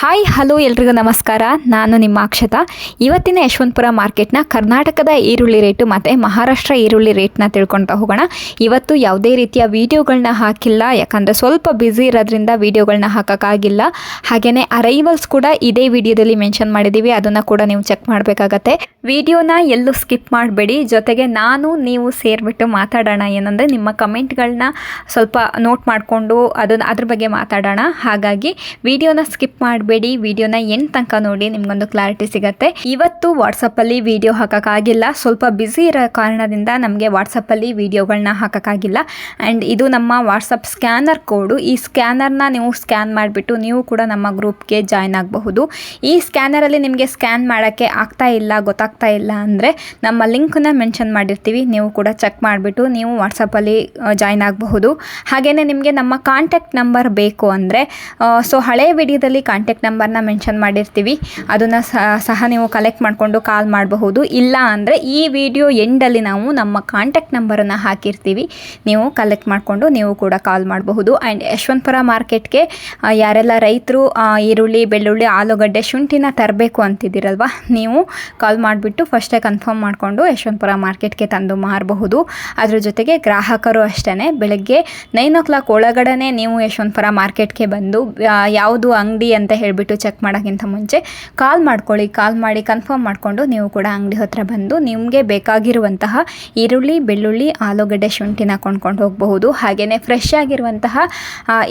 Hi hello ಎಲ್ರಿಗೂ ನಮಸ್ಕಾರ. ನಾನು ನಿಮ್ಮ ಅಕ್ಷತಾ. ಇವತ್ತಿನ ಯಶವಂತಪುರ ಮಾರ್ಕೆಟ್ನ ಕರ್ನಾಟಕದ ಈರುಳ್ಳಿ ರೇಟು ಮತ್ತು ಮಹಾರಾಷ್ಟ್ರ ಈರುಳ್ಳಿ ರೇಟ್ನ ತಿಳ್ಕೊಳ್ತಾ ಹೋಗೋಣ. ಇವತ್ತು ಯಾವುದೇ ರೀತಿಯ ವೀಡಿಯೋಗಳನ್ನ ಹಾಕಿಲ್ಲ. ಯಾಕಂದರೆ ಸ್ವಲ್ಪ ಬ್ಯುಸಿ ಇರೋದ್ರಿಂದ ವೀಡಿಯೋಗಳನ್ನ ಹಾಕೋಕ್ಕಾಗಿಲ್ಲ ಹಾಗೆಯೇ ಅರೈವಲ್ಸ್ ಕೂಡ ಇದೇ ವಿಡಿಯೋದಲ್ಲಿ ಮೆನ್ಷನ್ ಮಾಡಿದ್ದೀವಿ. ಅದನ್ನು ಕೂಡ ನೀವು ಚೆಕ್ ಮಾಡಬೇಕಾಗತ್ತೆ. ವಿಡಿಯೋನ ಎಲ್ಲೂ ಸ್ಕಿಪ್ ಮಾಡಬೇಡಿ. ಜೊತೆಗೆ ನಾನು, ನೀವು ಸೇರಿಬಿಟ್ಟು ಮಾತಾಡೋಣ. ಏನಂದರೆ ನಿಮ್ಮ ಕಮೆಂಟ್ಗಳನ್ನ ಸ್ವಲ್ಪ ನೋಟ್ ಮಾಡಿಕೊಂಡು ಅದನ್ನು ಅದ್ರ ಬಗ್ಗೆ ಮಾತಾಡೋಣ. ಹಾಗಾಗಿ ವಿಡಿಯೋನ ಸ್ಕಿಪ್ ಮಾಡಬೇಡಿ ವಿಡಿಯೋನ ಎಂಡ್ ತನಕ ನೋಡಿ ನಿಮ್ಗೊಂದು ಕ್ಲಾರಿಟಿ ಸಿಗುತ್ತೆ. ಇವತ್ತು ವಾಟ್ಸಪ್ಪಲ್ಲಿ ವಿಡಿಯೋ ಹಾಕೋಕ್ಕಾಗಿಲ್ಲ. ಸ್ವಲ್ಪ ಬ್ಯುಸಿ ಇರೋ ಕಾರಣದಿಂದ ನಮಗೆ ವಾಟ್ಸಪ್ಪಲ್ಲಿ ವಿಡಿಯೋಗಳನ್ನ ಹಾಕೋಕ್ಕಾಗಿಲ್ಲ. ಆ್ಯಂಡ್ ಇದು ನಮ್ಮ ವಾಟ್ಸಪ್ ಸ್ಕ್ಯಾನರ್ ಕೋಡು ಈ ಸ್ಕ್ಯಾನರ್ನ ನೀವು ಸ್ಕ್ಯಾನ್ ಮಾಡಿಬಿಟ್ಟು ನೀವು ಕೂಡ ನಮ್ಮ ಗ್ರೂಪ್ಗೆ ಜಾಯ್ನ್ ಆಗಬಹುದು. ಈ ಸ್ಕ್ಯಾನರಲ್ಲಿ ನಿಮಗೆ ಸ್ಕ್ಯಾನ್ ಮಾಡೋಕ್ಕೆ ಆಗ್ತಾ ಇಲ್ಲ, ಗೊತ್ತಾಗ್ತಾ ಇಲ್ಲ ಅಂದರೆ ನಮ್ಮ ಲಿಂಕನ್ನ ಮೆನ್ಷನ್ ಮಾಡಿರ್ತೀವಿ. ನೀವು ಕೂಡ ಚೆಕ್ ಮಾಡಿಬಿಟ್ಟು ನೀವು ವಾಟ್ಸಪ್ಪಲ್ಲಿ ಜಾಯ್ನ್ ಆಗಬಹುದು. ಹಾಗೆಯೇ ನಿಮಗೆ ನಮ್ಮ ಕಾಂಟ್ಯಾಕ್ಟ್ ನಂಬರ್ ಬೇಕು ಅಂದರೆ ಸೊ ಹಳೆ ವಿಡಿಯೋದಲ್ಲಿ ಕಾಂಟ್ಯಾಕ್ಟ್ ನಂಬರ್ನ ಮೆನ್ಷನ್ ಮಾಡಿರ್ತೀವಿ. ಅದನ್ನು ಸಹ ನೀವು ಕಲೆಕ್ಟ್ ಮಾಡಿಕೊಂಡು ಕಾಲ್ ಮಾಡಬಹುದು. ಇಲ್ಲ ಅಂದರೆ ಈ ವಿಡಿಯೋ ಎಂಡಲ್ಲಿ ನಾವು ನಮ್ಮ ಕಾಂಟ್ಯಾಕ್ಟ್ ನಂಬರನ್ನು ಹಾಕಿರ್ತೀವಿ. ನೀವು ಕಲೆಕ್ಟ್ ಮಾಡಿಕೊಂಡು ನೀವು ಕೂಡ ಕಾಲ್ ಮಾಡಬಹುದು. ಆ್ಯಂಡ್ ಯಶವಂತಪುರ ಮಾರ್ಕೆಟ್ಗೆ ಯಾರೆಲ್ಲ ರೈತರು ಈರುಳ್ಳಿ, ಬೆಳ್ಳುಳ್ಳಿ, ಆಲೂಗಡ್ಡೆ, ಶುಂಠಿನ ತರಬೇಕು ಅಂತಿದ್ದೀರಲ್ವ, ನೀವು ಕಾಲ್ ಮಾಡಿಬಿಟ್ಟು ಫಸ್ಟೇ ಕನ್ಫರ್ಮ್ ಮಾಡಿಕೊಂಡು ಯಶವಂತಪುರ ಮಾರ್ಕೆಟ್ಗೆ ತಂದು ಮಾರಬಹುದು. ಅದರ ಜೊತೆಗೆ ಗ್ರಾಹಕರು ಅಷ್ಟೇ ಬೆಳಗ್ಗೆ ನೈನ್ ಓ ಕ್ಲಾಕ್ ಒಳಗಡೆ ನೀವು ಯಶವಂತಪುರ ಮಾರ್ಕೆಟ್ಗೆ ಬಂದು ಯಾವುದು ಅಂಗಡಿ ಅಂತ ಹೇಳಿಬಿಟ್ಟು ಚೆಕ್ ಮಾಡೋಕ್ಕಿಂತ ಮುಂಚೆ ಕಾಲ್ ಮಾಡ್ಕೊಳ್ಳಿ ಕಾಲ್ ಮಾಡಿ ಕನ್ಫರ್ಮ್ ಮಾಡಿಕೊಂಡು ನೀವು ಕೂಡ ಅಂಗಡಿ ಹತ್ರ ಬಂದು ನಿಮಗೆ ಬೇಕಾಗಿರುವಂತಹ ಈರುಳ್ಳಿ, ಬೆಳ್ಳುಳ್ಳಿ, ಆಲೂಗಡ್ಡೆ ಶುಂಠಿನ ಕೊಂಡ್ಕೊಂಡು ಹೋಗಬಹುದು. ಹಾಗೆಯೇ ಫ್ರೆಶ್ ಆಗಿರುವಂತಹ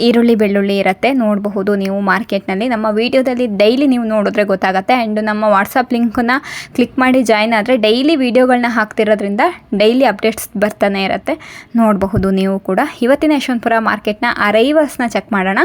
ಈರುಳ್ಳಿ, ಬೆಳ್ಳುಳ್ಳಿ ಇರುತ್ತೆ, ನೋಡಬಹುದು ನೀವು ಮಾರ್ಕೆಟ್ನಲ್ಲಿ ನಮ್ಮ ವಿಡಿಯೋದಲ್ಲಿ ಡೈಲಿ ನೀವು ನೋಡಿದ್ರೆ ಗೊತ್ತಾಗುತ್ತೆ. ಆ್ಯಂಡ್ ನಮ್ಮ ವಾಟ್ಸಪ್ ಲಿಂಕನ್ನು ಕ್ಲಿಕ್ ಮಾಡಿ ಜಾಯ್ನ್ ಆದರೆ ಡೈಲಿ ವೀಡಿಯೋಗಳನ್ನ ಹಾಕ್ತಿರೋದ್ರಿಂದ ಡೈಲಿ ಅಪ್ಡೇಟ್ಸ್ ಬರ್ತಾನೆ ಇರುತ್ತೆ. ನೋಡಬಹುದು ನೀವು ಕೂಡ. ಇವತ್ತಿನ ಯಶವಂತಪುರ ಮಾರ್ಕೆಟ್ನ ಅರೈವರ್ಸ್ನ ಚೆಕ್ ಮಾಡೋಣ.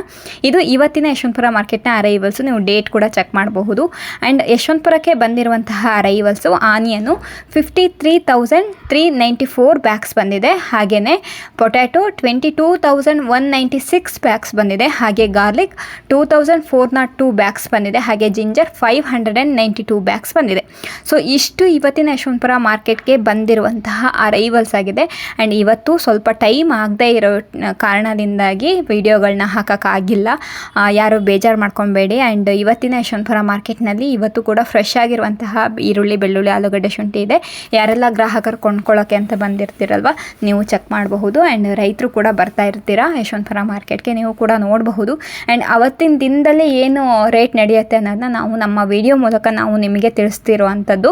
ಇದು ಇವತ್ತಿನ ಯಶವಂತಪುರ ಮಾರ್ಕೆಟ್ನ ಅರೈವಲ್ಸು ನೀವು ಡೇಟ್ ಕೂಡ ಚೆಕ್ ಮಾಡಬಹುದು. ಆ್ಯಂಡ್ ಯಶವಂತಪುರಕ್ಕೆ ಬಂದಿರುವಂತಹ arrivals onion fifty three thousand three ninety four bags ಬಂದಿದೆ. ಹಾಗೆಯೇ potato twenty two thousand one ninety six bags ಬಂದಿದೆ. ಹಾಗೆ garlic two thousand four nought two bags ಬಂದಿದೆ. ಹಾಗೆ ginger five hundred and ninety two bags ಬಂದಿದೆ. So ಇಷ್ಟು ಇವತ್ತಿನ ಯಶವಂತಪುರ ಮಾರ್ಕೆಟ್ಗೆ ಬಂದಿರುವಂತಹ ಅರೈವಲ್ಸ್ ಆಗಿದೆ. ಆ್ಯಂಡ್ ಇವತ್ತು ಸ್ವಲ್ಪ ಟೈಮ್ ಆಗದೇ ಇರೋ ಕಾರಣದಿಂದಾಗಿ ವಿಡಿಯೋಗಳನ್ನ ಹಾಕೋಕ್ಕಾಗಿಲ್ಲ. ಯಾರು ಬೇಜಾರು ಮಾಡ್ಕೊಬೇಡಿ. ಆ್ಯಂಡ್ ಇವತ್ತಿನ ಯಶವಂತಪುರ ಮಾರ್ಕೆಟ್ನಲ್ಲಿ ಇವತ್ತು ಕೂಡ ಫ್ರೆಶ್ ಆಗಿರುವಂತಹ ಈರುಳ್ಳಿ, ಬೆಳ್ಳುಳ್ಳಿ, ಆಲೂಗಡ್ಡೆ ಶುಂಠಿ ಇದೆ. ಯಾರೆಲ್ಲ ಗ್ರಾಹಕರು ಕೊಂಡ್ಕೊಳ್ಳೋಕೆ ಅಂತ ಬಂದಿರ್ತೀರಲ್ವ, ನೀವು ಚೆಕ್ ಮಾಡಬಹುದು ಆ್ಯಂಡ್ ರೈತರು ಕೂಡ ಬರ್ತಾ ಇರ್ತೀರಾ ಯಶವಂತಪುರ ಮಾರ್ಕೆಟ್ಗೆ ನೀವು ಕೂಡ ನೋಡಬಹುದು. ಆ್ಯಂಡ್ ಅವತ್ತಿನ ದಿನದಲ್ಲಿ ಏನು ರೇಟ್ ನಡೆಯುತ್ತೆ ಅನ್ನೋದನ್ನ ನಾವು ನಮ್ಮ ವಿಡಿಯೋ ಮೂಲಕ ನಾವು ನಿಮಗೆ ತಿಳಿಸ್ತಿರುವಂಥದ್ದು.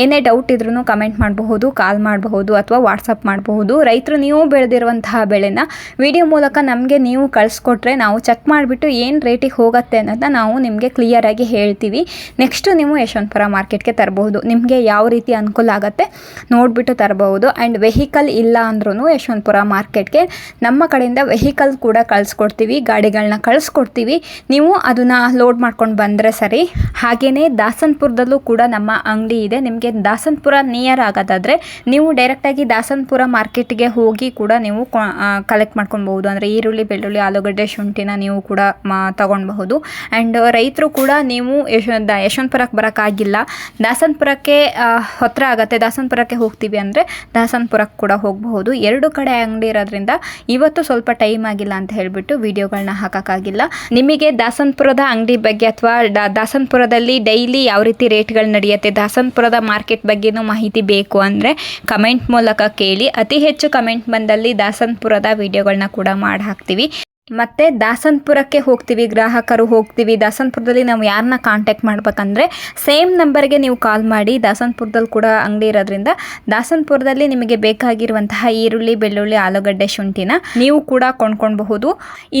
ಏನೇ ಡೌಟ್ ಇದ್ರೂ ಕಮೆಂಟ್ ಮಾಡಬಹುದು ಕಾಲ್ ಮಾಡಬಹುದು ಅಥವಾ ವಾಟ್ಸಪ್ ಮಾಡಬಹುದು. ರೈತರು ನೀವು ಬೆಳೆದಿರುವಂತಹ ಬೆಳೆನ ವಿಡಿಯೋ ಮೂಲಕ ನಮಗೆ ನೀವು ಕಳಿಸ್ಕೊಟ್ರೆ ನಾವು ಚೆಕ್ ಮಾಡಿಬಿಟ್ಟು ಏನು ರೇಟಿಗೆ ಹೋಗುತ್ತೆ ಅನ್ನೋದನ್ನ ನಾವು ನಿಮಗೆ ಕ್ಲಿಯರಾಗಿ ಹೇಳ್ತೀವಿ. ನೆಕ್ಸ್ಟು ನೀವು ಯಶವಂತಪುರ ಮಾರ್ಕೆಟ್ಗೆ ತರಬಹುದು. ನಿಮಗೆ ಯಾವ ರೀತಿ ಅನುಕೂಲ ಆಗುತ್ತೆ ನೋಡಿಬಿಟ್ಟು ತರಬಹುದು. ಆ್ಯಂಡ್ ವೆಹಿಕಲ್ ಇಲ್ಲ ಅಂದ್ರೂ ಯಶವಂತಪುರ ಮಾರ್ಕೆಟ್ಗೆ ನಮ್ಮ ಕಡೆಯಿಂದ ವೆಹಿಕಲ್ ಕೂಡ ಕಳಿಸ್ಕೊಡ್ತೀವಿ. ಗಾಡಿಗಳನ್ನ ಕಳಿಸ್ಕೊಡ್ತೀವಿ. ನೀವು ಅದನ್ನು ಲೋಡ್ ಮಾಡ್ಕೊಂಡು ಬಂದರೆ ಸರಿ. ಹಾಗೆಯೇ ದಾಸನ್ಪುರದಲ್ಲೂ ಕೂಡ ನಮ್ಮ ಅಂಗಡಿ ಇದೆ. ನಿಮಗೆ ದಾಸನ್ಪುರ ನಿಯರ್ ಆಗೋದಾದರೆ ನೀವು ಡೈರೆಕ್ಟಾಗಿ ದಾಸನ್ಪುರ ಮಾರ್ಕೆಟ್ಗೆ ಹೋಗಿ ಕೂಡ ನೀವು ಕಲೆಕ್ಟ್ ಮಾಡ್ಕೊಬಹುದು ಅಂದರೆ ಈರುಳ್ಳಿ, ಬೆಳ್ಳುಳ್ಳಿ, ಆಲೂಗಡ್ಡೆ, ಶುಂಠಿನ ನೀವು ಕೂಡ ಮಾ ತಗೊಳ್ಬಹುದು ಆ್ಯಂಡ್ ರೈತರು ಕೂಡ ನೀವು ಯಶ ಯಶವಂತಪುರಕ್ಕೆ ಬರೋಕ್ಕಾಗಿಲ್ಲ. ದಾಸನ್ಪುರಕ್ಕೆ ಹತ್ತಿರ ಆಗುತ್ತೆ. ದಾಸನ್ಪುರಕ್ಕೆ ಹೋಗ್ತೀವಿ ಅಂದರೆ ದಾಸನ್ಪುರಕ್ಕೆ ಕೂಡ ಹೋಗಬಹುದು. ಎರಡು ಕಡೆ ಅಂಗಡಿ ಇರೋದ್ರಿಂದ ಇವತ್ತು ಸ್ವಲ್ಪ ಟೈಮ್ ಆಗಿಲ್ಲ ಅಂತ ಹೇಳಿಬಿಟ್ಟು ವಿಡಿಯೋಗಳನ್ನ ಹಾಕೋಕ್ಕಾಗಿಲ್ಲ. ನಿಮಗೆ ದಾಸನ್ಪುರದ ಅಂಗಡಿ ಬಗ್ಗೆ ಅಥವಾ ದಾಸನ್ಪುರದಲ್ಲಿ ಡೈಲಿ ಯಾವ ರೀತಿ ರೇಟ್ಗಳು ನಡೆಯುತ್ತೆ, ದಾಸನ್ಪುರದ ಮಾರ್ಕೆಟ್ ಬಗ್ಗೆನೂ ಮಾಹಿತಿ ಬೇಕು ಅಂದರೆ ಕಮೆಂಟ್ ಮೂಲಕ ಕೇಳಿ. ಅತಿ ಹೆಚ್ಚು ಕಮೆಂಟ್ ಬಂದಲ್ಲಿ ದಾಸನ್ಪುರದ ವಿಡಿಯೋಗಳನ್ನ ಕೂಡ ಮಾಡಿ ಹಾಕ್ತೀವಿ ಮತ್ತು ದಾಸನ್ಪುರಕ್ಕೆ ಹೋಗ್ತೀವಿ, ಗ್ರಾಹಕರು ಹೋಗ್ತೀವಿ. ದಾಸನ್ಪುರದಲ್ಲಿ ನಾವು ಯಾರನ್ನ ಕಾಂಟ್ಯಾಕ್ಟ್ ಮಾಡ್ಬೇಕಂದ್ರೆ ಸೇಮ್ ನಂಬರ್ಗೆ ನೀವು ಕಾಲ್ ಮಾಡಿ ದಾಸನ್ಪುರದಲ್ಲಿ ಕೂಡ ಅಂಗಡಿ ಇರೋದ್ರಿಂದ ದಾಸನ್ಪುರದಲ್ಲಿ ನಿಮಗೆ ಬೇಕಾಗಿರುವಂತಹ ಈರುಳ್ಳಿ, ಬೆಳ್ಳುಳ್ಳಿ, ಆಲೂಗಡ್ಡೆ, ಶುಂಠಿನ ನೀವು ಕೂಡ ಕೊಂಡ್ಕೊಳ್ಬಹುದು.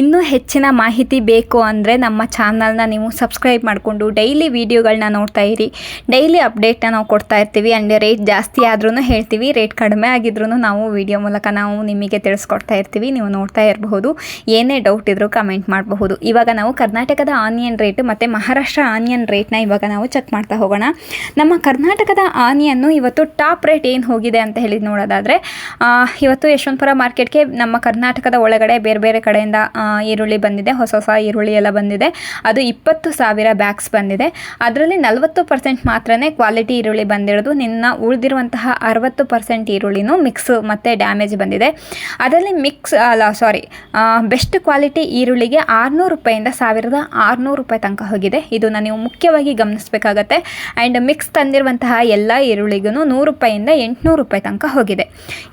ಇನ್ನೂ ಹೆಚ್ಚಿನ ಮಾಹಿತಿ ಬೇಕು ಅಂದರೆ ನಮ್ಮ ಚಾನಲ್ನ ನೀವು ಸಬ್ಸ್ಕ್ರೈಬ್ ಮಾಡಿಕೊಂಡು ಡೈಲಿ ವಿಡಿಯೋಗಳನ್ನ ನೋಡ್ತಾ ಇರಿ. ಡೈಲಿ ಅಪ್ಡೇಟ್ನ ನಾವು ಕೊಡ್ತಾ ಇರ್ತೀವಿ. ಆ್ಯಂಡ್ ರೇಟ್ ಜಾಸ್ತಿ ಆದ್ರೂ ಹೇಳ್ತೀವಿ. ರೇಟ್ ಕಡಿಮೆ ಆಗಿದ್ರೂ ನಾವು ವಿಡಿಯೋ ಮೂಲಕ ನಾವು ನಿಮಗೆ ತಿಳಿಸ್ಕೊಡ್ತಾ ಇರ್ತೀವಿ. ನೀವು ನೋಡ್ತಾ ಇರಬಹುದು. ಏನೇ ಡೌಟ್ ಇದ್ದರೂ ಕಮೆಂಟ್ ಮಾಡಬಹುದು. ಇವಾಗ ನಾವು ಕರ್ನಾಟಕದ ಆನಿಯನ್ ರೇಟ್ ಮತ್ತು ಮಹಾರಾಷ್ಟ್ರ ಆನಿಯನ್ ರೇಟ್ನ ಇವಾಗ ನಾವು ಚೆಕ್ ಮಾಡ್ತಾ ಹೋಗೋಣ. ನಮ್ಮ ಕರ್ನಾಟಕದ ಆನಿಯನ್ನು ಇವತ್ತು ಟಾಪ್ ರೇಟ್ ಏನು ಹೋಗಿದೆ ಅಂತ ಹೇಳಿ ನೋಡೋದಾದರೆ ಇವತ್ತು ಯಶವಂತಪುರ ಮಾರ್ಕೆಟ್ಗೆ ನಮ್ಮ ಕರ್ನಾಟಕದ ಒಳಗಡೆ ಬೇರೆ ಬೇರೆ ಕಡೆಯಿಂದ ಈರುಳ್ಳಿ ಬಂದಿದೆ, ಹೊಸ ಹೊಸ ಈರುಳ್ಳಿ ಎಲ್ಲ ಬಂದಿದೆ. ಅದು ಇಪ್ಪತ್ತು ಸಾವಿರ ಬ್ಯಾಗ್ಸ್ ಬಂದಿದೆ. ಅದರಲ್ಲಿ ನಲವತ್ತು ಪರ್ಸೆಂಟ್ ಮಾತ್ರ ಕ್ವಾಲಿಟಿ ಈರುಳ್ಳಿ ಬಂದಿರೋದು. ನಿನ್ನ ಉಳಿದಿರುವಂತಹ ಅರವತ್ತು ಪರ್ಸೆಂಟ್ ಈರುಳ್ಳಿನೂ ಮಿಕ್ಸ್ ಮತ್ತು ಡ್ಯಾಮೇಜ್ ಬಂದಿದೆ. ಅದರಲ್ಲಿ ಮಿಕ್ಸ್ ಅಲ್ಲ ಸಾರಿ ಬೆಸ್ಟ್ ಕ್ವಾಲಿಟಿ ಈರುಳ್ಳಿಗೆ ಆರುನೂರು ರೂಪಾಯಿಂದ ಸಾವಿರದ ಆರುನೂರು ರೂಪಾಯಿ ತನಕ ಹೋಗಿದೆ. ಇದನ್ನು ನೀವು ಮುಖ್ಯವಾಗಿ ಗಮನಿಸಬೇಕಾಗತ್ತೆ. ಆ್ಯಂಡ್ ಮಿಕ್ಸ್ ತಂದಿರುವಂತಹ ಎಲ್ಲ ಈರುಳ್ಳಿಗೂ ನೂರು ರೂಪಾಯಿಂದ ಎಂಟುನೂರು ರೂಪಾಯಿ ತನಕ ಹೋಗಿದೆ.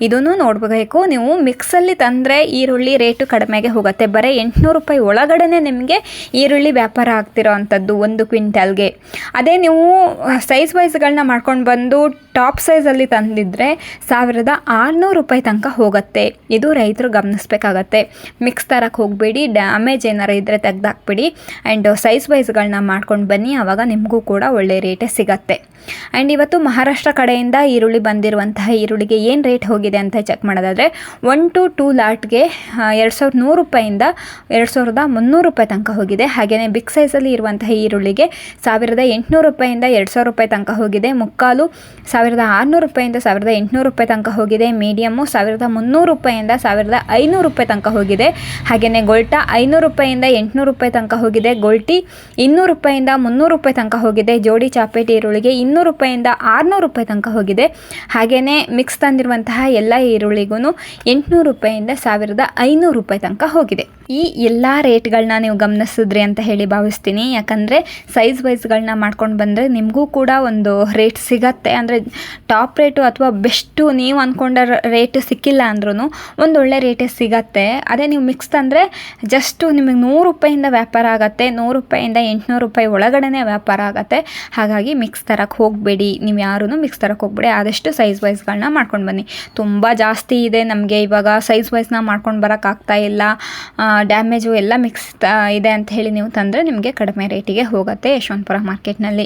ಇದನ್ನು ನೋಡಬೇಕು. ನೀವು ಮಿಕ್ಸಲ್ಲಿ ತಂದರೆ ಈರುಳ್ಳಿ ರೇಟು ಕಡಿಮೆಗೆ ಹೋಗುತ್ತೆ. ಬರೀ ಎಂಟುನೂರು ರೂಪಾಯಿ ಒಳಗಡೆ ನಿಮಗೆ ಈರುಳ್ಳಿ ವ್ಯಾಪಾರ ಆಗ್ತಿರೋ ಅಂಥದ್ದು ಒಂದು ಕ್ವಿಂಟಲ್ಗೆ. ಅದೇ ನೀವು ಸೈಜ್ ವೈಸ್ಗಳನ್ನ ಮಾಡ್ಕೊಂಡು ಬಂದು ಟಾಪ್ ಸೈಜಲ್ಲಿ ತಂದಿದ್ದರೆ ಸಾವಿರದ ಆರುನೂರು ರೂಪಾಯಿ ತನಕ ಹೋಗುತ್ತೆ. ಇದು ರೈತರು ಗಮನಿಸಬೇಕಾಗತ್ತೆ. ಮಿಕ್ಸ್ ತರಕ್ಕೆ ಹೋಗಬೇಡಿ ಡ್ಯಾಮೇಜ್ ಏನಾರು ಇದ್ದರೆ ತೆಗ್ದಾಕ್ಬಿಡಿ ಆ್ಯಂಡ್ ಸೈಜ್ ವೈಸ್ಗಳನ್ನ ಮಾಡ್ಕೊಂಡು ಬನ್ನಿ ಆವಾಗ ನಿಮಗೂ ಕೂಡ ಒಳ್ಳೆ ರೇಟೇ ಸಿಗತ್ತೆ. ಆ್ಯಂಡ್ ಇವತ್ತು ಮಹಾರಾಷ್ಟ್ರ ಕಡೆಯಿಂದ ಈರುಳ್ಳಿ ಬಂದಿರುವಂತಹ ಈರುಳ್ಳಿಗೆ ಏನು ರೇಟ್ ಹೋಗಿದೆ ಅಂತ ಚೆಕ್ ಮಾಡೋದಾದರೆ ಒನ್ ಟು ಟೂ ಲಾಟ್ಗೆ ಎರಡು ಸಾವಿರದ ನೂರು ರೂಪಾಯಿಂದ ಎರಡು ಸಾವಿರದ ಮುನ್ನೂರು ರೂಪಾಯಿ ತನಕ ಹೋಗಿದೆ. ಹಾಗೆಯೇ ಬಿಗ್ ಸೈಜಲ್ಲಿ ಇರುವಂತಹ ಈರುಳ್ಳಿಗೆ ಸಾವಿರದ ಎಂಟುನೂರು ರೂಪಾಯಿಂದ ಎರಡು ಸಾವಿರ ರೂಪಾಯಿ ತನಕ ಹೋಗಿದೆ. ಮುಕ್ಕಾಲು ಸಾವಿರದ ಆರುನೂರು ರೂಪಾಯಿಂದ ಸಾವಿರದ ಎಂಟುನೂರು ರೂಪಾಯಿ ತನಕ ಹೋಗಿದೆ. ಮೀಡಿಯಮ್ಮು ಸಾವಿರದ ಮುನ್ನೂರು ರೂಪಾಯಿಂದ ಸಾವಿರದ ಐನೂರು ರೂಪಾಯಿ ತನಕ ಹೋಗಿದೆ. ಹಾಗೆಯೇ ಗೋಲ್ಟ, ಐನೂರು ರೂಪಾಯಿಂದ ಎಂಟುನೂರು ರೂಪಾಯಿ ತನಕ ಹೋಗಿದೆ. ಗೊಲ್ಟಿ, ಇನ್ನೂರು ರೂಪಾಯಿಂದ ಮುನ್ನೂರು ರೂಪಾಯಿ ತನಕ ಹೋಗಿದೆ. ಜೋಡಿ ಚಾಪೇಟಿ ಈರುಳ್ಳಿಗೆ ಇನ್ನೂರು ರೂಪಾಯಿಂದ ಆರುನೂರು ರೂಪಾಯಿ ತನಕ ಹೋಗಿದೆ. ಹಾಗೆಯೇ ಮಿಕ್ಸ್ ತಂದಿರುವಂತಹ ಎಲ್ಲ ಈರುಳ್ಳಿಗೂ ಎಂಟುನೂರು ರೂಪಾಯಿಂದ ಸಾವಿರದ ಐನೂರು ರೂಪಾಯಿ ತನಕ ಹೋಗಿದೆ. ಈ ಎಲ್ಲ ರೇಟ್ಗಳನ್ನ ನೀವು ಗಮನಿಸಿದ್ರಿ ಅಂತ ಹೇಳಿ ಭಾವಿಸ್ತೀನಿ. ಯಾಕಂದರೆ ಸೈಜ್ ವೈಸ್ಗಳನ್ನ ಮಾಡ್ಕೊಂಡು ಬಂದರೆ ನಿಮಗೂ ಕೂಡ ಒಂದು ರೇಟ್ ಸಿಗತ್ತೆ. ಅಂದರೆ ಟಾಪ್ ರೇಟು ಅಥವಾ ಬೆಸ್ಟು ನೀವು ಅಂದ್ಕೊಂಡ ರೇಟ್ ಸಿಕ್ಕಿಲ್ಲ ಅಂದ್ರೂ ಒಂದು ಒಳ್ಳೆ ರೇಟೇ ಸಿಗತ್ತೆ. ಅದೇ ನೀವು ಮಿಕ್ಸ್ ತಂದರೆ ಜಸ್ಟು ನಿಮಗೆ ನೂರು ರೂಪಾಯಿಂದ ವ್ಯಾಪಾರ ಆಗುತ್ತೆ. ನೂರು ರೂಪಾಯಿಂದ ಎಂಟುನೂರು ರೂಪಾಯಿ ಒಳಗಡೆ ವ್ಯಾಪಾರ ಆಗುತ್ತೆ. ಹಾಗಾಗಿ ಮಿಕ್ಸ್ ತರಕ್ಕೆ ಹೋಗಬೇಡಿ. ನೀವು ಯಾರೂ ಮಿಕ್ಸ್ ತರಕ್ಕೆ ಹೋಗಬೇಡಿ. ಆದಷ್ಟು ಸೈಜ್ ವೈಸ್ಗಳನ್ನ ಮಾಡ್ಕೊಂಡು ಬನ್ನಿ. ತುಂಬ ಜಾಸ್ತಿ ಇದೆ ನಮಗೆ ಇವಾಗ ಸೈಜ್ ವೈಸ್ನ ಮಾಡ್ಕೊಂಡು ಬರೋಕ್ಕಾಗ್ತಾ ಇಲ್ಲ. ಡ್ಯಾಮೇಜು ಎಲ್ಲ ಮಿಕ್ಸ್ ಇದೆ ಅಂತ ಹೇಳಿ ನೀವು ತಂದರೆ ನಿಮಗೆ ಕಡಿಮೆ ರೇಟಿಗೆ ಹೋಗುತ್ತೆ ಯಶವಂತಪುರ ಮಾರ್ಕೆಟ್ನಲ್ಲಿ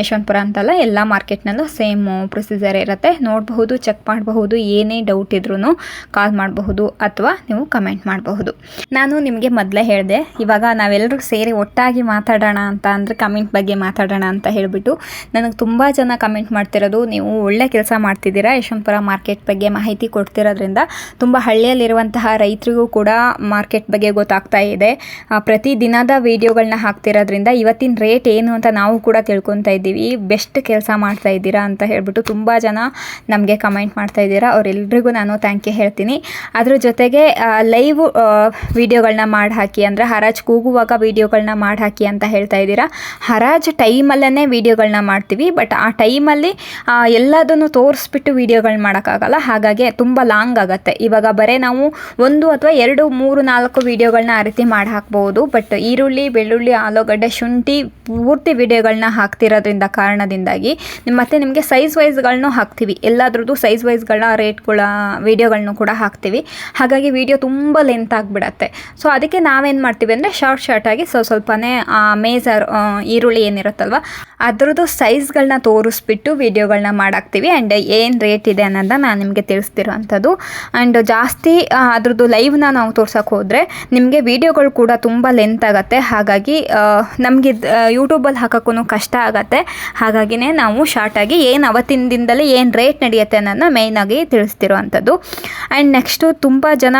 ಯಶವಂತಪುರ ಅಂತಲ್ಲ ಎಲ್ಲ ಮಾರ್ಕೆಟ್ನಲ್ಲೂ ಸೇಮ್ ಪ್ರೊಸೀಜರ್ ಇರುತ್ತೆ. ನೋಡಬಹುದು ಚೆಕ್ ಮಾಡಬಹುದು, ಏನೇ ಡೌಟ್ ಇದ್ರೂ ಕಾಲ್ ಮಾಡಬಹುದು ಅಥವಾ ನೀವು ಕಮೆಂಟ್ ಮಾಡಬಹುದು. ನಾನು ನಿಮಗೆ ಮೊದಲೇ ಹೇಳಿದೆ, ಇವಾಗ ನಾವೆಲ್ಲರೂ ಸೇರಿ ಒಟ್ಟಾಗಿ ಮಾತಾಡೋಣ ಅಂತ ಅಂದರೆ ಕಮೆಂಟ್ ಬಗ್ಗೆ ಮಾತಾಡೋಣ ಅಂತ ಹೇಳಿಬಿಟ್ಟು ನನಗೆ ತುಂಬ ಜನ ಕಮೆಂಟ್ ಮಾಡ್ತಿರೋದು, ನೀವು ಒಳ್ಳೆ ಕೆಲಸ ಮಾಡ್ತಿದ್ದೀರಾ, ಯಶವಂತಪುರ ಮಾರ್ಕೆಟ್ ಬಗ್ಗೆ ಮಾಹಿತಿ ಕೊಡ್ತಿರೋದ್ರಿಂದ ತುಂಬ ಹಳ್ಳಿಯಲ್ಲಿರುವಂತಹ ರೈತರಿಗೂ ಕೂಡ ಮಾರ್ಕೆಟ್ ಬಗ್ಗೆ ಗೊತ್ತಾಗ್ತಾ ಇದೆ. ಪ್ರತಿ ದಿನದ ವೀಡಿಯೋಗಳನ್ನ ಹಾಕ್ತಿರೋದ್ರಿಂದ ಇವತ್ತಿನ ರೇಟ್ ಏನು ಅಂತ ನಾವು ಕೂಡ ತಿಳ್ಕೊತಾ ಇದ್ದೀವಿ. ಬೆಸ್ಟ್ ಕೆಲಸ ಮಾಡ್ತಾ ಇದ್ದೀರಾ ಅಂತ ಹೇಳ್ಬಿಟ್ಟು ತುಂಬ ಜನ ನಮಗೆ ಕಮೆಂಟ್ ಮಾಡ್ತಾ ಇದ್ದೀರಾ. ಅವರೆಲ್ಲರಿಗೂ ನಾನು ಥ್ಯಾಂಕ್ ಯು ಹೇಳ್ತೀನಿ. ಅದ್ರ ಜೊತೆಗೆ ಲೈವ್ ವೀಡಿಯೋಗಳನ್ನ ಮಾಡಿ ಹಾಕಿ ಅಂದರೆ ಹರಾಜ್ ಕೂಗುವಾಗ ವೀಡಿಯೋಗಳನ್ನ ಮಾಡಿ ಹಾಕಿ ಅಂತ ಹೇಳ್ತಾ ಇದ್ದೀರಾ. ಹರಾಜ್ ಟೈಮಲ್ಲೇ ವೀಡಿಯೋಗಳನ್ನ ಮಾಡ್ತೀವಿ. ಬಟ್ ಆ ಟೈಮಲ್ಲಿ ಎಲ್ಲದನ್ನು ತೋರಿಸ್ಬಿಟ್ಟು ವೀಡಿಯೋಗಳನ್ನ ಮಾಡೋಕ್ಕಾಗಲ್ಲ. ಹಾಗಾಗಿ ತುಂಬ ಲಾಂಗ್ ಆಗುತ್ತೆ. ಇವಾಗ ಬರೀ ನಾವು ಒಂದು ಅಥವಾ ಎರಡು, ಮೂರು, ನಾಲ್ಕು ವೀಡಿಯೋಗಳನ್ನ ಆ ರೀತಿ ಮಾಡಿ ಹಾಕ್ಬೋದು ಬಟ್ ಈರುಳ್ಳಿ, ಬೆಳ್ಳುಳ್ಳಿ, ಆಲೂಗಡ್ಡೆ, ಶುಂಠಿ ಪೂರ್ತಿ ವೀಡಿಯೋಗಳನ್ನ ಹಾಕ್ತಿರೋದ್ರಿಂದ ಕಾರಣದಿಂದಾಗಿ ಮತ್ತು ನಿಮಗೆ ಸೈಜ್ ವೈಸ್ಗಳನ್ನೂ ಹಾಕ್ತೀವಿ. ಎಲ್ಲದ್ರದ್ದು ಸೈಜ್ ವೈಸ್ಗಳ ರೇಟ್ಗಳ ವಿಡಿಯೋಗಳನ್ನು ಕೂಡ ಹಾಕ್ತೀವಿ. ಹಾಗಾಗಿ ವೀಡಿಯೋ ತುಂಬ ಲೆಂತ್ ಆಗಿಬಿಡತ್ತೆ. ಸೊ ಅದಕ್ಕೆ ನಾವೇನು ಮಾಡ್ತೀವಿ ಅಂದರೆ ಶಾರ್ಟ್ ಶಾರ್ಟಾಗಿ ಸ್ವಲ್ಪ ಸ್ವಲ್ಪನೇ ಮೇಜರ್ ಈರುಳ್ಳಿ ಏನಿರುತ್ತಲ್ವ, ಅದರದ್ದು ಸೈಜ್ಗಳನ್ನ ತೋರಿಸ್ಬಿಟ್ಟು ವೀಡಿಯೋಗಳನ್ನ ಮಾಡಾಕ್ತೀವಿ. ಆ್ಯಂಡ್ ಏನು ರೇಟ್ ಇದೆ ಅನ್ನೋದನ್ನ ನಾನು ನಿಮಗೆ ತಿಳಿಸ್ತಿರೋ ಅಂಥದ್ದು ಆ್ಯಂಡ್ ಜಾಸ್ತಿ ಅದ್ರದ್ದು ಲೈವ್ನ ನಾವು ತೋರ್ಸೋಕೆ ಹೋದರೆ ನಿಮಗೆ ವೀಡಿಯೋಗಳು ಕೂಡ ತುಂಬ ಲೆಂತ್ ಆಗುತ್ತೆ. ಹಾಗಾಗಿ ನಮಗೆ ಯೂಟ್ಯೂಬಲ್ಲಿ ಹಾಕೋಕ್ಕೂ ಕಷ್ಟ ಆಗುತ್ತೆ. ಹಾಗಾಗಿನೇ ನಾವು ಶಾರ್ಟಾಗಿ ಏನು ಅವತ್ತಿನ ದಿನದಲ್ಲಿ ಏನು ರೇಟ್ ನಡೆಯುತ್ತೆ ಅನ್ನೋದನ್ನ ಮೇಯ್ನಾಗಿ ತಿಳಿಸ್ತಿರೋ ಅಂಥದ್ದು ಆ್ಯಂಡ್ ನೆಕ್ಸ್ಟು ತುಂಬ ಜನ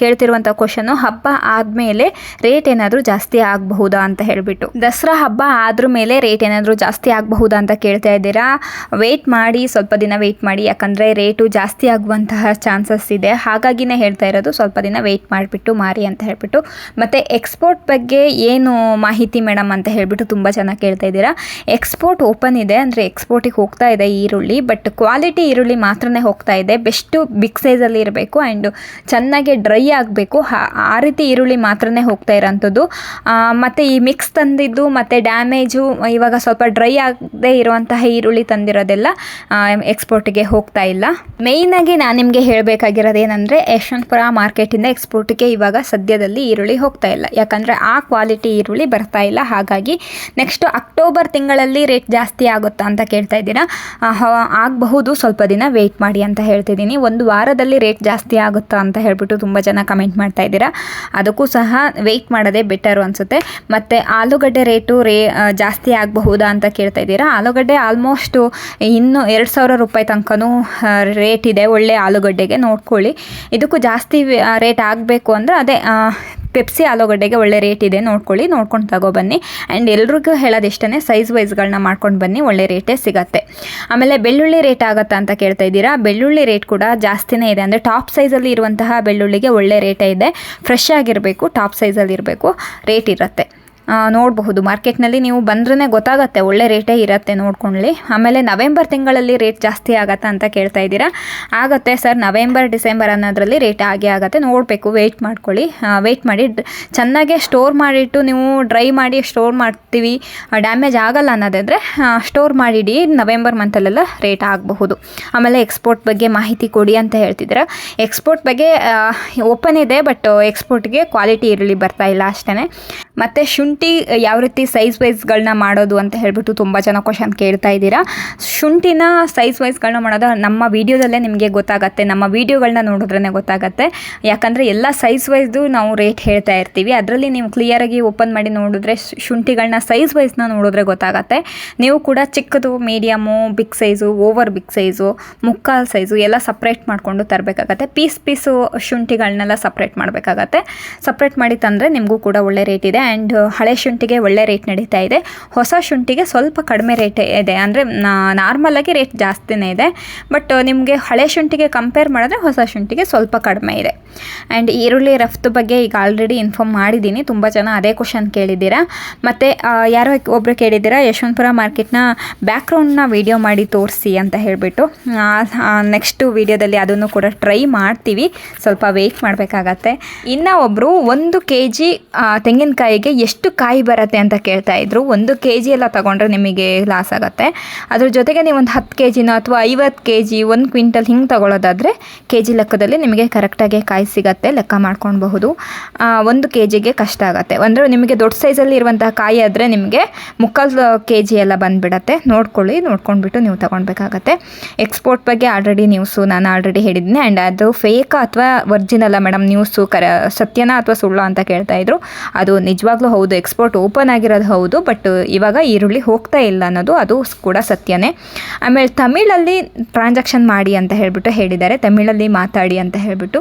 ಕೇಳ್ತಿರುವಂಥ ಕ್ವಶನು ಹಬ್ಬ ಆದಮೇಲೆ ರೇಟ್ ಏನಾದರೂ ಜಾಸ್ತಿ ಆಗಬಹುದಾ ಅಂತ ಹೇಳಿಬಿಟ್ಟು. ದಸರಾ ಹಬ್ಬ ಆದ್ರ ಮೇಲೆ ರೇಟ್ ಏನಾದರೂ ಜಾಸ್ತಿ ಆಗಬಹುದಾ ಅಂತ ಕೇಳ್ತಾ ಇದ್ದೀರಾ? ವೆಯ್ಟ್ ಮಾಡಿ, ಸ್ವಲ್ಪ ದಿನ ವೆಯ್ಟ್ ಮಾಡಿ. ಯಾಕಂದರೆ ರೇಟು ಜಾಸ್ತಿ ಆಗುವಂತಹ ಚಾನ್ಸಸ್ ಇದೆ. ಹಾಗಾಗಿನೇ ಹೇಳ್ತಾ ಇರೋದು, ಸ್ವಲ್ಪ ದಿನ ವೆಯ್ಟ್ ಮಾಡಿಬಿಟ್ಟು ಮಾರಿ ಅಂತ ಹೇಳ್ಬಿಟ್ಟು. ಮತ್ತು ಎಕ್ಸ್ಪೋರ್ಟ್ ಬಗ್ಗೆ ಏನು ಮಾಹಿತಿ ಮೇಡಮ್ ಅಂತ ಹೇಳಿಬಿಟ್ಟು ತುಂಬ ಜನ ಕೇಳ್ತಾ ಇದ್ದೀರಾ? ಎಕ್ಸ್ಪೋರ್ಟ್ ಓಪನ್ ಇದೆ, ಅಂದರೆ ಎಕ್ಸ್ಪೋರ್ಟಿಗೆ ಹೋಗ್ತಾ ಇದೆ ಈರುಳ್ಳಿ ಬಟ್ ಕ್ವಾಲಿಟಿ ಈರುಳ್ಳಿ ಮಾತ್ರನೇ ಹೋಗ್ತಾ ಇದೆ. ಬೆಸ್ಟು ಬಿಗ್ ಸೈಜಲ್ಲಿ ಇರಬೇಕು ಆ್ಯಂಡ್ ಚೆನ್ನಾಗಿ ಡ್ರೈ ಆಗಬೇಕು. ಆ ರೀತಿ ಈರುಳ್ಳಿ ಮಾತ್ರನೇ ಹೋಗ್ತಾ ಇರೋಂಥದ್ದು. ಮತ್ತು ಈ ಮಿಕ್ಸ್ ತಂದಿದ್ದು, ಮತ್ತು ಡ್ಯಾಮೇಜು ಇವಾಗ ಸ್ವಲ್ಪ ಡ್ರೈ ಆಗದೆ ಇರುವಂತಹ ಈರುಳ್ಳಿ ತಂದಿರೋದೆಲ್ಲ ಎಕ್ಸ್ಪೋರ್ಟಿಗೆ ಹೋಗ್ತಾ ಇಲ್ಲ. ಮೇಯ್ನಾಗಿ ನಾನು ನಿಮಗೆ ಹೇಳಬೇಕಾಗಿರೋದು ಏನಂದರೆ, ಯಶವಂತಪುರ ಮಾರ್ಕೆಟಿಂದ ಎಕ್ಸ್ಪೋರ್ಟಿಗೆ ಇವಾಗ ಸದ್ಯದಲ್ಲಿ ಈರುಳ್ಳಿ ಹೋಗ್ತಾ ಇಲ್ಲ. ಯಾಕಂದರೆ ಆ ಕ್ವಾಲಿಟಿ ಈರುಳ್ಳಿ ಬರ್ತಾ ಇಲ್ಲ. ಹಾಗಾಗಿ ನೆಕ್ಸ್ಟ್ ಅಕ್ಟೋಬರ್ ತಿಂಗಳಲ್ಲಿ ರೇಟ್ ಜಾಸ್ತಿ ಆಗುತ್ತಾ ಅಂತ ಕೇಳ್ತಾ ಇದ್ದೀರಾ? ಆಗಬಹುದು. ಸ್ವಲ್ಪ ದಿನ ವೆಯ್ಟ್ ಮಾಡಿ ಅಂತ ಹೇಳ್ತಿದ್ದೀನಿ. ಒಂದು ವಾರದಲ್ಲಿ ರೇಟ್ ಜಾಸ್ತಿ ಆಗುತ್ತಾ ಅಂತ ಹೇಳ್ಬಿಟ್ಟು ತುಂಬ ಜನ ಕಮೆಂಟ್ ಮಾಡ್ತಾ ಇದ್ದೀರಾ. ಅದಕ್ಕೂ ಸಹ ವೆಯ್ಟ್ ಮಾಡೋದೇ ಬೆಟರು ಅನಿಸುತ್ತೆ. ಮತ್ತು ಆಲೂಗಡ್ಡೆ ರೇಟು ರೇ ಜಾಸ್ತಿ ಆಗಬಹುದಾ ಅಂತ ಕೇಳ್ತಾ ಇದ್ದೀರಾ. ಆಲೂಗಡ್ಡೆ ಆಲ್ಮೋಸ್ಟು ಇನ್ನು ಎರಡು ಸಾವಿರ ರೂಪಾಯಿ ತನಕನೂ ರೇಟ್ ಇದೆ ಒಳ್ಳೆ ಆಲೂಗಡ್ಡೆಗೆ. ನೋಡ್ಕೊಳ್ಳಿ. ಇದಕ್ಕೂ ಜಾಸ್ತಿ ರೇಟ್ ಆಗಬೇಕು ಅಂದರೆ ಅದೇ ಪೆಪ್ಸಿ ಆಲೂಗಡ್ಡೆಗೆ ಒಳ್ಳೆ ರೇಟ್ ಇದೆ. ನೋಡ್ಕೊಳ್ಳಿ, ನೋಡ್ಕೊಂಡು ತಗೊಬನ್ನಿ ಆ್ಯಂಡ್ ಎಲ್ರಿಗೂ ಹೇಳೋದಿಷ್ಟೇ ಸೈಜ್ ವೈಸ್ಗಳನ್ನ ಮಾಡ್ಕೊಂಡು ಬನ್ನಿ, ಒಳ್ಳೆ ರೇಟೇ ಸಿಗತ್ತೆ. ಆಮೇಲೆ ಬೆಳ್ಳುಳ್ಳಿ ರೇಟ್ ಆಗುತ್ತಾ ಅಂತ ಕೇಳ್ತಾ ಇದ್ದೀರಾ? ಬೆಳ್ಳುಳ್ಳಿ ರೇಟ್ ಕೂಡ ಜಾಸ್ತಿನೇ ಇದೆ. ಅಂದರೆ ಟಾಪ್ ಸೈಜಲ್ಲಿ ಇರುವಂತಹ ಬೆಳ್ಳುಳ್ಳಿಗೆ ಒಳ್ಳೆ ರೇಟೇ ಇದೆ. ಫ್ರೆಶ್ ಆಗಿರಬೇಕು ಟಾಪ್ ಸೈಜಲ್ಲಿ ಇರಬೇಕು ರೇಟ್ ಇರುತ್ತೆ. ನೋಡಬಹುದು. ಮಾರ್ಕೆಟ್ನಲ್ಲಿ ನೀವು ಬಂದ್ರೇ ಗೊತ್ತಾಗತ್ತೆ, ಒಳ್ಳೆ ರೇಟೇ ಇರುತ್ತೆ ನೋಡ್ಕೊಳ್ಳಿ ಆಮೇಲೆ ನವೆಂಬರ್ ತಿಂಗಳಲ್ಲಿ ರೇಟ್ ಜಾಸ್ತಿ ಆಗತ್ತಾ ಅಂತ ಕೇಳ್ತಾ ಇದ್ದೀರಾ? ಆಗುತ್ತೆ ಸರ್, ನವೆಂಬರ್, ಡಿಸೆಂಬರ್ ಅನ್ನೋದ್ರಲ್ಲಿ ರೇಟ್ ಆಗೇ ಆಗುತ್ತೆ. ನೋಡಬೇಕು ವೆಯ್ಟ್ ಮಾಡ್ಕೊಳ್ಳಿ. ವೆಯ್ಟ್ ಮಾಡಿ. ಚೆನ್ನಾಗೆ ಸ್ಟೋರ್ ಮಾಡಿಟ್ಟು ನೀವು ಡ್ರೈ ಮಾಡಿ ಸ್ಟೋರ್ ಮಾಡ್ತೀವಿ. ಡ್ಯಾಮೇಜ್ ಆಗಲ್ಲ ಅನ್ನೋದಾದರೆ ಸ್ಟೋರ್ ಮಾಡಿಡಿ. ನವೆಂಬರ್ ಮಂತಲ್ಲೆಲ್ಲ ರೇಟ್ ಆಗಬಹುದು. ಆಮೇಲೆ ಎಕ್ಸ್ಪೋರ್ಟ್ ಬಗ್ಗೆ ಮಾಹಿತಿ ಕೊಡಿ ಅಂತ ಹೇಳ್ತಿದ್ದೀರ? ಎಕ್ಸ್ಪೋರ್ಟ್ ಬಗ್ಗೆ ಓಪನ್ ಇದೆ ಬಟ್ ಎಕ್ಸ್ಪೋರ್ಟ್ಗೆ ಕ್ವಾಲಿಟಿ ಇರಲಿ ಬರ್ತಾ ಇಲ್ಲ ಅಷ್ಟೇ ಮತ್ತು ಶುಂಠಿ ಯಾವ ರೀತಿ ಸೈಜ್ ವೈಸ್ಗಳನ್ನ ಮಾಡೋದು ಅಂತ ಹೇಳ್ಬಿಟ್ಟು ತುಂಬ ಜನ ಕ್ವಶನ್ ಕೇಳ್ತಾ ಇದ್ದೀರಾ. ಶುಂಠಿನ ಸೈಜ್ ವೈಸ್ಗಳನ್ನ ಮಾಡೋದು ನಮ್ಮ ವೀಡಿಯೋದಲ್ಲೇ ನಿಮಗೆ ಗೊತ್ತಾಗತ್ತೆ. ನಮ್ಮ ವೀಡಿಯೋಗಳನ್ನ ನೋಡಿದ್ರೇ ಗೊತ್ತಾಗತ್ತೆ. ಯಾಕಂದರೆ ಎಲ್ಲ ಸೈಜ್ ವೈಸ್ದು ನಾವು ರೇಟ್ ಹೇಳ್ತಾ ಇರ್ತೀವಿ. ಅದರಲ್ಲಿ ನೀವು ಕ್ಲಿಯರಾಗಿ ಓಪನ್ ಮಾಡಿ ನೋಡಿದ್ರೆ ಶುಂಠಿಗಳನ್ನ ಸೈಜ್ ವೈಸ್ನ ನೋಡಿದ್ರೆ ಗೊತ್ತಾಗತ್ತೆ. ನೀವು ಕೂಡ ಚಿಕ್ಕದು medium big size over big size ಮುಕ್ಕಾಲು ಸೈಜು ಎಲ್ಲ ಸಪ್ರೇಟ್ ಮಾಡಿಕೊಂಡು ತರಬೇಕಾಗತ್ತೆ. ಪೀಸ್ ಪೀಸು ಶುಂಠಿಗಳನ್ನೆಲ್ಲ ಸಪ್ರೇಟ್ ಮಾಡಬೇಕಾಗತ್ತೆ. ಸಪ್ರೇಟ್ ಮಾಡಿ ತಂದರೆ ನಿಮಗೂ ಕೂಡ ಒಳ್ಳೆ ರೇಟ್ ಇದೆ. ಆ್ಯಂಡ್ ಹಳೆ ಶುಂಠಿಗೆ ಒಳ್ಳೆ ರೇಟ್ ನಡೀತಾ ಇದೆ. ಹೊಸ ಶುಂಠಿಗೆ ಸ್ವಲ್ಪ ಕಡಿಮೆ ರೇಟ್ ಇದೆ. ಅಂದರೆ ನಾರ್ಮಲಾಗಿ ರೇಟ್ ಜಾಸ್ತಿನೇ ಇದೆ. ಬಟ್ ನಿಮಗೆ ಹಳೆ ಶುಂಠಿಗೆ ಕಂಪೇರ್ ಮಾಡಿದ್ರೆ ಹೊಸ ಶುಂಠಿಗೆ ಸ್ವಲ್ಪ ಕಡಿಮೆ ಇದೆ. ಆ್ಯಂಡ್ ಈರುಳ್ಳಿ ರಫ್ತು ಬಗ್ಗೆ ಈಗ ಆಲ್ರೆಡಿ ಇನ್ಫಾರ್ಮ್ ಮಾಡಿದ್ದೀನಿ. ತುಂಬ ಜನ ಅದೇ ಕ್ವಶನ್ ಕೇಳಿದ್ದೀರಾ. ಮತ್ತು ಯಾರೋ ಒಬ್ಬರು ಕೇಳಿದ್ದೀರಾ, ಯಶವಂತಪುರ ಮಾರ್ಕೆಟ್ನ ಬ್ಯಾಕ್ಗ್ರೌಂಡ್ನ ವಿಡಿಯೋ ಮಾಡಿ ತೋರಿಸಿ ಅಂತ ಹೇಳಿಬಿಟ್ಟು. ನೆಕ್ಸ್ಟು ವಿಡಿಯೋದಲ್ಲಿ ಅದನ್ನು ಕೂಡ ಟ್ರೈ ಮಾಡ್ತೀವಿ. ಸ್ವಲ್ಪ ವೆಯ್ಟ್ ಮಾಡಬೇಕಾಗತ್ತೆ. ಇನ್ನು ಒಬ್ಬರು ಒಂದು ಕೆ ಜಿ ತೆಂಗಿನಕಾಯಿಗೆ ಎಷ್ಟು ಕಾಯಿ ಬರುತ್ತೆ ಅಂತ ಕೇಳ್ತಾ ಇದ್ರು. ಒಂದು ಕೆ ಜಿ ಎಲ್ಲ ತಗೊಂಡ್ರೆ ನಿಮಗೆ ಲಾಸ್ ಆಗುತ್ತೆ. ಅದ್ರ ಜೊತೆಗೆ ನೀವು ಒಂದು ಹತ್ತು ಕೆ ಜಿನೋ ಅಥವಾ ಐವತ್ತು ಕೆ ಜಿ ಒಂದು ಕ್ವಿಂಟಲ್ ಹಿಂಗೆ ತಗೊಳ್ಳೋದಾದರೆ ಕೆ ಜಿ ಲೆಕ್ಕದಲ್ಲಿ ನಿಮಗೆ ಕರೆಕ್ಟಾಗಿ ಕಾಯಿ ಸಿಗತ್ತೆ, ಲೆಕ್ಕ ಮಾಡ್ಕೊಳ್ಬಹುದು. ಒಂದು ಕೆ ಜಿಗೆ ಕಷ್ಟ ಆಗುತ್ತೆ. ಅಂದರೆ ನಿಮಗೆ ದೊಡ್ಡ ಸೈಜಲ್ಲಿ ಇರುವಂತಹ ಕಾಯಿ ಆದರೆ ನಿಮಗೆ ಮುಕ್ಕಾಲು ಕೆ ಜಿ ಎಲ್ಲ ಬಂದುಬಿಡತ್ತೆ. ನೋಡ್ಕೊಳ್ಳಿ, ನೋಡ್ಕೊಂಡ್ಬಿಟ್ಟು ನೀವು ತಗೊಳ್ಬೇಕಾಗತ್ತೆ. ಎಕ್ಸ್ಪೋರ್ಟ್ ಬಗ್ಗೆ ಆಲ್ರೆಡಿ ನ್ಯೂಸು ನಾನು ಆಲ್ರೆಡಿ ಹೇಳಿದ್ದೀನಿ ಆ್ಯಂಡ್ ಅದು ಫೇಕಾ ಅಥವಾ ವರ್ಜಿನಲ್ಲ ಮೇಡಮ್ ನ್ಯೂಸು ಕರ, ಸತ್ಯನಾ ಅಥವಾ ಸುಳ್ಳು ಅಂತ ಕೇಳ್ತಾ ಇದ್ರು. ಅದು ನಿಜವಾಗ್ಲೂ ಹೌದು. ಎಕ್ಸ್ಪೋರ್ಟ್ ಓಪನ್ ಆಗಿರೋದು ಹೌದು ಬಟ್ ಇವಾಗ ಈರುಳ್ಳಿ ಹೋಗ್ತಾ ಇಲ್ಲ ಅನ್ನೋದು ಅದು ಕೂಡ ಸತ್ಯನೇ. ಆಮೇಲೆ ತಮಿಳಲ್ಲಿ ಟ್ರಾನ್ಸಾಕ್ಷನ್ ಮಾಡಿ ಅಂತ ಹೇಳಿಬಿಟ್ಟು ಹೇಳಿದ್ದಾರೆ, ತಮಿಳಲ್ಲಿ ಮಾತಾಡಿ ಅಂತ ಹೇಳಿಬಿಟ್ಟು.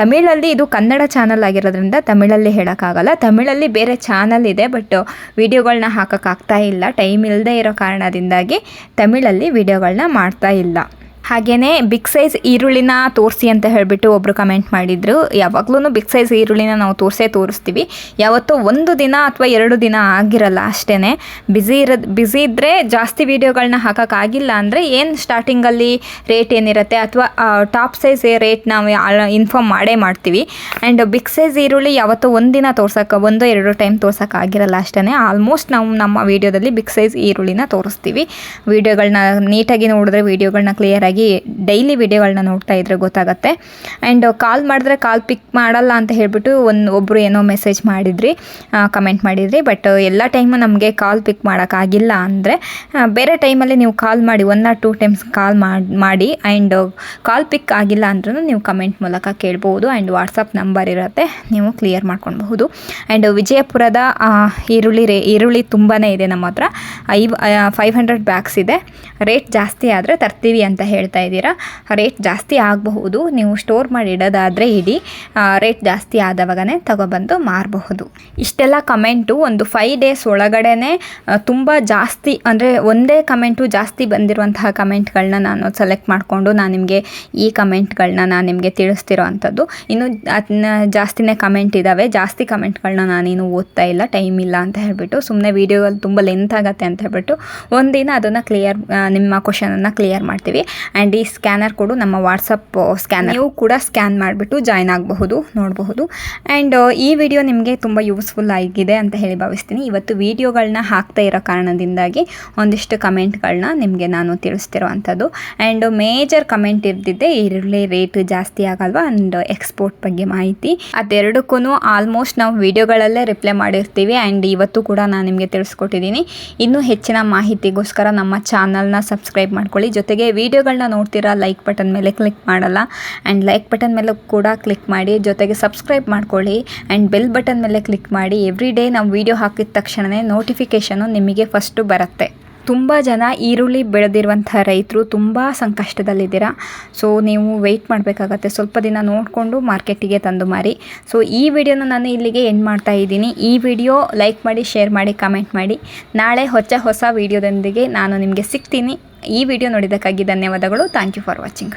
ತಮಿಳಲ್ಲಿ ಇದು ಕನ್ನಡ ಚಾನಲ್ ಆಗಿರೋದ್ರಿಂದ ತಮಿಳಲ್ಲಿ ಹೇಳೋಕ್ಕಾಗಲ್ಲ. ತಮಿಳಲ್ಲಿ ಬೇರೆ ಚಾನಲ್ ಇದೆ ಬಟ್ ವಿಡಿಯೋಗಳನ್ನ ಹಾಕೋಕ್ಕಾಗ್ತಾ ಇಲ್ಲ. ಟೈಮ್ ಇಲ್ಲದೆ ಇರೋ ಕಾರಣದಿಂದಾಗಿ ತಮಿಳಲ್ಲಿ ವಿಡಿಯೋಗಳನ್ನ ಮಾಡ್ತಾ ಇಲ್ಲ. ಹಾಗೆಯೇ ಬಿಗ್ ಸೈಜ್ ಈರುಳ್ಳಿನ ತೋರಿಸಿ ಅಂತ ಹೇಳಿಬಿಟ್ಟು ಒಬ್ಬರು ಕಮೆಂಟ್ ಮಾಡಿದರು. ಯಾವಾಗಲೂ ಬಿಗ್ ಸೈಜ್ ಈರುಳ್ಳಿನ ನಾವು ತೋರಿಸೇ ತೋರಿಸ್ತೀವಿ. ಯಾವತ್ತೋ ಒಂದು ದಿನ ಅಥವಾ ಎರಡು ದಿನ ಆಗಿರಲ್ಲ ಅಷ್ಟೇ ಬ್ಯುಸಿ ಇರೋದು ಬ್ಯುಸಿ ಇದ್ದರೆ ಜಾಸ್ತಿ ವೀಡಿಯೋಗಳನ್ನ ಹಾಕೋಕ್ಕಾಗಿಲ್ಲ ಅಂದರೆ ಏನು ಸ್ಟಾರ್ಟಿಂಗಲ್ಲಿ ರೇಟ್ ಏನಿರುತ್ತೆ ಅಥವಾ ಟಾಪ್ ಸೈಜ್ ರೇಟ್ ನಾವು ಇನ್ಫಾರ್ಮ್ ಮಾಡೇ ಮಾಡ್ತೀವಿ. ಆ್ಯಂಡ್ ಬಿಗ್ ಸೈಜ್ ಈರುಳ್ಳಿ ಯಾವತ್ತೋ ದಿನ ತೋರ್ಸೋಕೆ, ಒಂದು ಎರಡು ಟೈಮ್ ತೋರ್ಸೋಕ್ಕಾಗಿರಲ್ಲ ಅಷ್ಟೇ ಆಲ್ಮೋಸ್ಟ್ ನಾವು ನಮ್ಮ ವೀಡಿಯೋದಲ್ಲಿ ಬಿಗ್ ಸೈಜ್ ಈರುಳ್ಳಿನ ತೋರಿಸ್ತೀವಿ. ವೀಡಿಯೋಗಳನ್ನ ನೀಟಾಗಿ ನೋಡಿದ್ರೆ ವೀಡಿಯೋಗಳನ್ನ ಕ್ಲಿಯರಾಗಿ ಡೈಲಿ ವಿಡಿಯೋಗಳನ್ನ ನೋಡ್ತಾ ಇದ್ರೆ ಗೊತ್ತಾಗುತ್ತೆ. ಆ್ಯಂಡ್ ಕಾಲ್ ಮಾಡಿದ್ರೆ ಕಾಲ್ ಪಿಕ್ ಮಾಡಲ್ಲ ಅಂತ ಹೇಳ್ಬಿಟ್ಟು ಒಂದು ಒಬ್ಬರು ಏನೋ ಮೆಸೇಜ್ ಮಾಡಿದ್ರಿ ಕಮೆಂಟ್ ಮಾಡಿದ್ರಿ. ಬಟ್ ಎಲ್ಲ ಟೈಮು ನಮಗೆ ಕಾಲ್ ಪಿಕ್ ಮಾಡೋಕ್ಕಾಗಿಲ್ಲ ಅಂದರೆ ಬೇರೆ ಟೈಮಲ್ಲಿ ನೀವು ಕಾಲ್ ಮಾಡಿ one or two times call ಮಾಡಿ ಆ್ಯಂಡ್ ಕಾಲ್ ಪಿಕ್ ಆಗಿಲ್ಲ ಅಂದ್ರೂ ನೀವು ಕಮೆಂಟ್ ಮೂಲಕ ಕೇಳ್ಬೋದು ಆ್ಯಂಡ್ ವಾಟ್ಸಪ್ ನಂಬರ್ ಇರುತ್ತೆ, ನೀವು ಕ್ಲಿಯರ್ ಮಾಡ್ಕೊಳ್ಬಹುದು. ಆ್ಯಂಡ್ ವಿಜಯಪುರದ ಈರುಳ್ಳಿ ರೇ, ಈರುಳ್ಳಿ ತುಂಬಾ ಇದೆ ನಮ್ಮ ಹತ್ರ. ಐವ್ ಫೈವ್ ಹಂಡ್ರೆಡ್ ಬ್ಯಾಗ್ಸ್ ಇದೆ. ರೇಟ್ ಜಾಸ್ತಿ ಆದರೆ ತರ್ತೀವಿ ಅಂತ ಹೇಳ್ತಾ ಇದ್ದೀರಾ? ರೇಟ್ ಜಾಸ್ತಿ ಆಗಬಹುದು. ನೀವು ಸ್ಟೋರ್ ಮಾಡಿ ಇಡೋದಾದರೆ ಇಡಿ. ರೇಟ್ ಜಾಸ್ತಿ ಆದವಾಗನೇ ತಗೊಬಂದು ಮಾರಬಹುದು. ಇಷ್ಟೆಲ್ಲ ಕಮೆಂಟು ಒಂದು ಫೈವ್ ಡೇಸ್ ಒಳಗಡೆನೆ ತುಂಬ ಜಾಸ್ತಿ, ಅಂದರೆ ಒಂದೇ ಕಮೆಂಟು ಜಾಸ್ತಿ ಬಂದಿರುವಂತಹ ಕಮೆಂಟ್ಗಳನ್ನ ನಾನು ಸೆಲೆಕ್ಟ್ ಮಾಡಿಕೊಂಡು ನಾನು ನಿಮಗೆ ಈ ಕಮೆಂಟ್ಗಳನ್ನ ನಾನು ನಿಮಗೆ ತಿಳಿಸ್ತಿರೋ ಅಂಥದ್ದು. ಇನ್ನು ಅದನ್ನ ಜಾಸ್ತಿನೇ ಕಮೆಂಟ್ ಇದ್ದಾವೆ ಜಾಸ್ತಿ ಕಮೆಂಟ್ಗಳನ್ನ ನಾನೇನು ಓದ್ತಾ ಇಲ್ಲ. ಟೈಮ್ ಇಲ್ಲ ಅಂತ ಹೇಳಿಬಿಟ್ಟು ಸುಮ್ಮನೆ ವೀಡಿಯೋಗಳು ತುಂಬ ಲೆಂತ್ ಆಗುತ್ತೆ ಅಂತ ಹೇಳ್ಬಿಟ್ಟು, ಒಂದಿನ ಅದನ್ನು ಕ್ಲಿಯರ್ ನಿಮ್ಮ ಕ್ವಶನನ್ನು ಕ್ಲಿಯರ್ ಮಾಡ್ತೀವಿ. ಆ್ಯಂಡ್ ಈ ಸ್ಕ್ಯಾನರ್ ಕೊಡು, ನಮ್ಮ ವಾಟ್ಸಪ್ ಸ್ಕ್ಯಾನರ್ ನೀವು ಕೂಡ ಸ್ಕ್ಯಾನ್ ಮಾಡಿಬಿಟ್ಟು ಜಾಯ್ನ್ ಆಗಬಹುದು, ನೋಡಬಹುದು. ಆ್ಯಂಡ್ ಈ ವಿಡಿಯೋ ನಿಮಗೆ ತುಂಬ ಯೂಸ್ಫುಲ್ ಆಗಿದೆ ಅಂತ ಹೇಳಿ ಭಾವಿಸ್ತೀನಿ. ಇವತ್ತು ವೀಡಿಯೋಗಳನ್ನ ಹಾಕ್ತಾ ಇರೋ ಕಾರಣದಿಂದಾಗಿ ಒಂದಿಷ್ಟು ಕಮೆಂಟ್ಗಳನ್ನ ನಿಮಗೆ ನಾನು ತಿಳಿಸ್ತಿರೋ ಅಂಥದ್ದು ಆ್ಯಂಡ್ ಮೇಜರ್ ಕಮೆಂಟ್ ಇರ್ದಿದ್ದೆ ಈರುಳ್ಳಿ ರೇಟ್ ಜಾಸ್ತಿ ಆಗಲ್ವಾ? ಆ್ಯಂಡ್ ಎಕ್ಸ್ಪೋರ್ಟ್ ಬಗ್ಗೆ ಮಾಹಿತಿ. ಅದೆರಡಕ್ಕೂ ಆಲ್ಮೋಸ್ಟ್ ನಾವು ವಿಡಿಯೋಗಳಲ್ಲೇ ರಿಪ್ಲೈ ಮಾಡಿರ್ತೀವಿ. ಆ್ಯಂಡ್ ಇವತ್ತು ಕೂಡ ನಾನು ನಿಮಗೆ ತಿಳಿಸ್ಕೊಟ್ಟಿದ್ದೀನಿ. ಇನ್ನೂ ಹೆಚ್ಚಿನ ಮಾಹಿತಿಗೋಸ್ಕರ ನಮ್ಮ ಚಾನಲ್ನ ಸಬ್ಸ್ಕ್ರೈಬ್ ಮಾಡ್ಕೊಳ್ಳಿ. ಜೊತೆಗೆ ವಿಡಿಯೋಗಳನ್ನ ನೋಡ್ತೀರಾ ಲೈಕ್ ಬಟನ್ ಮೇಲೆ ಕ್ಲಿಕ್ ಮಾಡಲ್ಲ. ಆ್ಯಂಡ್ ಲೈಕ್ ಬಟನ್ ಮೇಲೆ ಕೂಡ ಕ್ಲಿಕ್ ಮಾಡಿ, ಜೊತೆಗೆ ಸಬ್ಸ್ಕ್ರೈಬ್ ಮಾಡ್ಕೊಳ್ಳಿ. ಆ್ಯಂಡ್ ಬೆಲ್ ಬಟನ್ ಮೇಲೆ ಕ್ಲಿಕ್ ಮಾಡಿ ಎವ್ರಿ ಡೇ ನಾವು ವಿಡಿಯೋ ಹಾಕಿದ ತಕ್ಷಣವೇ ನೋಟಿಫಿಕೇಷನು ನಿಮಗೆ ಫಸ್ಟು ಬರುತ್ತೆ. ತುಂಬ ಜನ ಈರುಳ್ಳಿ ಬೆಳೆದಿರುವಂಥ ರೈತರು ತುಂಬ ಸಂಕಷ್ಟದಲ್ಲಿದ್ದೀರಾ? ಸೊ ನೀವು ವೆಯ್ಟ್ ಮಾಡಬೇಕಾಗತ್ತೆ. ಸ್ವಲ್ಪ ದಿನ ನೋಡಿಕೊಂಡು ಮಾರ್ಕೆಟಿಗೆ ತಂದು ಮಾರಿ. ಸೊ ಈ ವಿಡಿಯೋನ ನಾನು ಇಲ್ಲಿಗೆ ಎಂಡ್ ಮಾಡ್ತಾ ಇದ್ದೀನಿ. ಈ ವಿಡಿಯೋ ಲೈಕ್ ಮಾಡಿ ಶೇರ್ ಮಾಡಿ ಕಮೆಂಟ್ ಮಾಡಿ. ನಾಳೆ ಹೊಸ ಹೊಸ ವಿಡಿಯೋದೊಂದಿಗೆ ನಾನು ನಿಮಗೆ ಸಿಗ್ತೀನಿ. ಈ ವಿಡಿಯೋ ನೋಡಿದ್ದಕ್ಕಾಗಿ ಧನ್ಯವಾದಗಳು. Thank you for watching